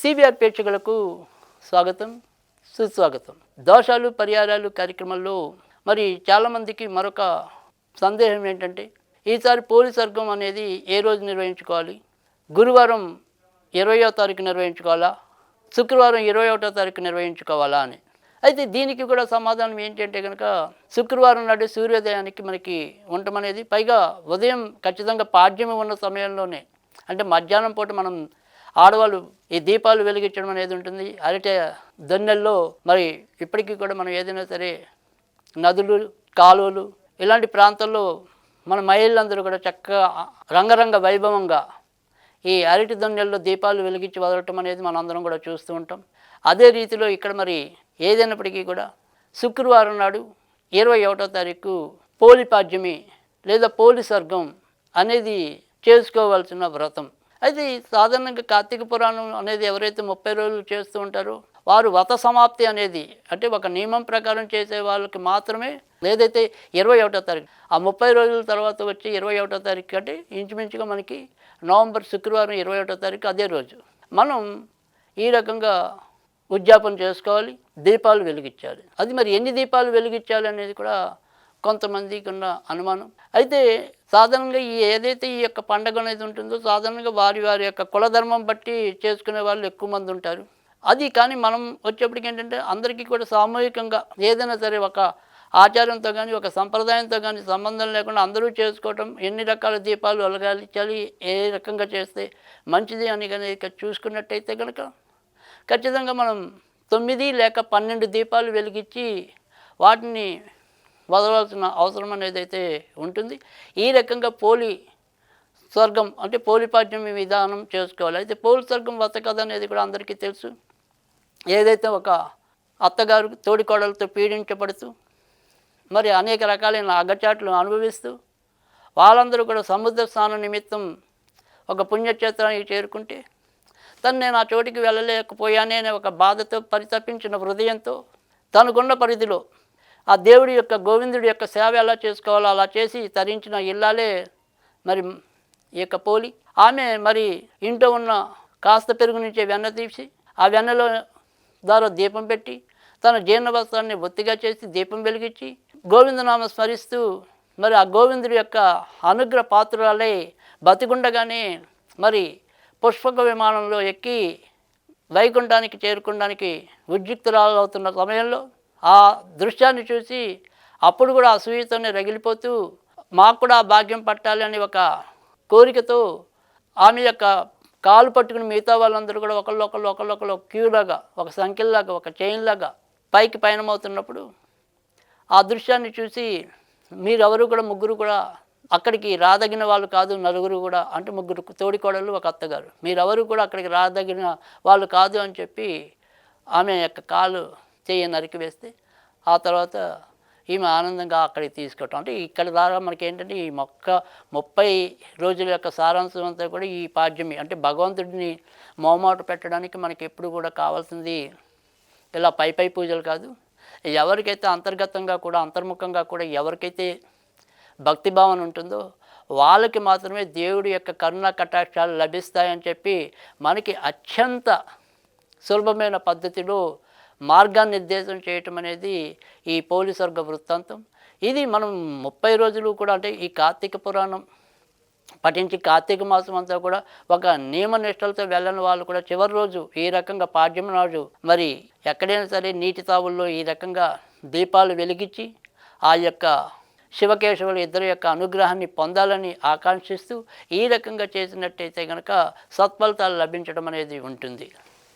CBR ప్రేక్షకులకు స్వాగతం సుస్వాగతం. దోషాలు పరిహారాలు కార్యక్రమంలో మరి చాలామందికి మరొక సందేహం ఏంటంటే ఈసారి పోలీస్ వర్గం అనేది ఏ రోజు నిర్వహించుకోవాలి? గురువారం ఇరవయో తారీఖు నిర్వహించుకోవాలా? శుక్రవారం ఇరవై ఒకటో తారీఖు నిర్వహించుకోవాలా అని. అయితే దీనికి కూడా సమాధానం ఏంటంటే కనుక శుక్రవారం నాడు సూర్యోదయానికి మనకి ఉండటం అనేది పైగా ఉదయం ఖచ్చితంగా పాడ్యమి ఉన్న సమయంలోనే అంటే మధ్యాహ్నం పూట మనం ఆడవాళ్ళు ఈ దీపాలు వెలిగించడం అనేది ఉంటుంది. అరటి దన్నెల్లో మరి ఇప్పటికీ కూడా మనం ఏదైనా సరే నదులు కాలువలు ఇలాంటి ప్రాంతాల్లో మన మహిళలందరూ కూడా చక్కగా రంగరంగ వైభవంగా ఈ అరటి దొన్నెల్లో దీపాలు వెలిగించి వదలటం అనేది మనం అందరం కూడా చూస్తూ ఉంటాం. అదే రీతిలో ఇక్కడ మరి ఏదైనప్పటికీ కూడా శుక్రవారం నాడు ఇరవై ఒకటో తారీఖు పోలిపాడ్యమి లేదా పోలి సర్గం అనేది చేసుకోవాల్సిన వ్రతం. అయితే సాధారణంగా కార్తీక పురాణం అనేది ఎవరైతే ముప్పై రోజులు చేస్తూ ఉంటారో వారు వత సమాప్తి అనేది అంటే ఒక నియమం ప్రకారం చేసే వాళ్ళకి మాత్రమే లేదైతే ఇరవై ఒకటో తారీఖు ఆ ముప్పై రోజుల తర్వాత వచ్చి ఇరవై ఒకటో తారీఖు అంటే ఇంచుమించుగా మనకి నవంబర్ శుక్రవారం ఇరవై ఒకటో తారీఖు అదే రోజు. మనం ఈ రకంగా ఉద్యాపన చేసుకోవాలి దీపాలు వెలిగించాలి. అది మరి ఎన్ని దీపాలు వెలిగించాలి అనేది కూడా కొంతమందికి ఉన్న అనుమానం. అయితే సాధారణంగా ఈ ఏదైతే ఈ యొక్క పండగ అనేది ఉంటుందో సాధారణంగా వారి వారి యొక్క కులధర్మం బట్టి చేసుకునే వాళ్ళు ఎక్కువ మంది ఉంటారు. అది కానీ మనం వచ్చేప్పటికి ఏంటంటే అందరికీ కూడా సామూహికంగా ఏదైనా సరే ఒక ఆచారంతో కానీ ఒక సంప్రదాయంతో కానీ సంబంధం లేకుండా అందరూ చేసుకోవటం ఎన్ని రకాల దీపాలు వెలగాలించాలి ఏ రకంగా చేస్తే మంచిది అని కనుక చూసుకున్నట్టయితే కనుక ఖచ్చితంగా మనం తొమ్మిది లేక పన్నెండు దీపాలు వెలిగించి వాటిని వదలవలసిన అవసరం అనేది అయితే ఉంటుంది. ఈ రకంగా పోలి స్వర్గం అంటే పోలిపాడ్యం విధానం చేసుకోవాలి. అయితే పోలి స్వర్గం వత కథ అనేది కూడా అందరికీ తెలుసు. ఏదైతే ఒక అత్తగారు తోడికోడలతో పీడించబడుతూ మరి అనేక రకాలైన అగచాట్లు అనుభవిస్తూ వాళ్ళందరూ కూడా సముద్ర స్నానం నిమిత్తం ఒక పుణ్యక్షేత్రానికి చేరుకుంటే తను నేను ఆ చోటికి వెళ్ళలేకపోయానే అనే ఒక బాధతో పరితపించిన హృదయంతో తనకున్న పరిధిలో ఆ దేవుడి యొక్క గోవిందుడి యొక్క సేవ ఎలా చేసుకోవాలో అలా చేసి తరించిన ఇల్లాలే మరి ఈ యొక్క పోలి. ఆమె మరి ఇంట్లో ఉన్న కాస్త పెరుగు నుంచే వెన్న తీసి ఆ వెన్నలో ద్వారా దీపం పెట్టి తన జీర్ణవస్త్రాన్ని ఒత్తిగా చేసి దీపం వెలిగించి గోవిందనామ స్మరిస్తూ మరి ఆ గోవిందుడి యొక్క అనుగ్రహ పాత్రురాలై బతికుండగానే మరి పుష్పక విమానంలో ఎక్కి వైకుంఠానికి చేరుకోవడానికి ఉద్యుక్తురాలవుతున్న సమయంలో ఆ దృశ్యాన్ని చూసి అప్పుడు కూడా అసూయతోనే రగిలిపోతూ మాకు కూడా భాగ్యం పట్టాలి అనే ఒక కోరికతో ఆమె యొక్క కాలు పట్టుకుని మిగతా వాళ్ళందరూ కూడా ఒకళ్ళు ఒకళ్ళు ఒకళ్ళు ఒకళ్ళు ఒక క్యూలాగా ఒక సంఖ్యలాగా ఒక చైన్లాగా పైకి పయనమవుతున్నప్పుడు ఆ దృశ్యాన్ని చూసి మీరెవరు కూడా ముగ్గురు కూడా అక్కడికి రాదగిన వాళ్ళు కాదు నలుగురు కూడా అంటే ముగ్గురు తోడికోడలు ఒక అత్తగారు. మీరెవరు కూడా అక్కడికి రాదగిన వాళ్ళు కాదు అని చెప్పి ఆమె యొక్క కాలు చెయ్యి నరికి వేస్తే ఆ తర్వాత ఈమె ఆనందంగా అక్కడికి తీసుకోవటం అంటే ఇక్కడ ద్వారా మనకి ఏంటంటే ఈ మొక్క ముప్పై రోజుల యొక్క సారాంశం అంతా కూడా ఈ పాడ్యమి అంటే భగవంతుడిని మోమాట పెట్టడానికి మనకి ఎప్పుడు కూడా కావాల్సింది ఇలా పై పై పూజలు కాదు. ఎవరికైతే అంతర్గతంగా కూడా అంతర్ముఖంగా కూడా ఎవరికైతే భక్తి భావన ఉంటుందో వాళ్ళకి మాత్రమే దేవుడి యొక్క కరుణ కటాక్షాలు లభిస్తాయని చెప్పి మనకి అత్యంత సులభమైన పద్ధతిలో మార్గనిర్దేశం చేయటం అనేది ఈ పోలీసర్గ వృత్తాంతం. ఇది మనం ముప్పై రోజులు కూడా అంటే ఈ కార్తీక పురాణం పఠించి కార్తీక మాసం అంతా కూడా ఒక నియమ నిష్టలతో వెళ్ళని వాళ్ళు కూడా చివరి రోజు ఈ రకంగా పాడ్యం నాడు మరి ఎక్కడైనా సరే నీటి తావుల్లో ఈ రకంగా దీపాలు వెలిగించి ఆ యొక్క శివకేశవుల ఇద్దరి యొక్క అనుగ్రహాన్ని పొందాలని ఆకాంక్షిస్తూ ఈ రకంగా చేసినట్టయితే కనుక సత్ఫలితాలు లభించడం అనేది ఉంటుంది.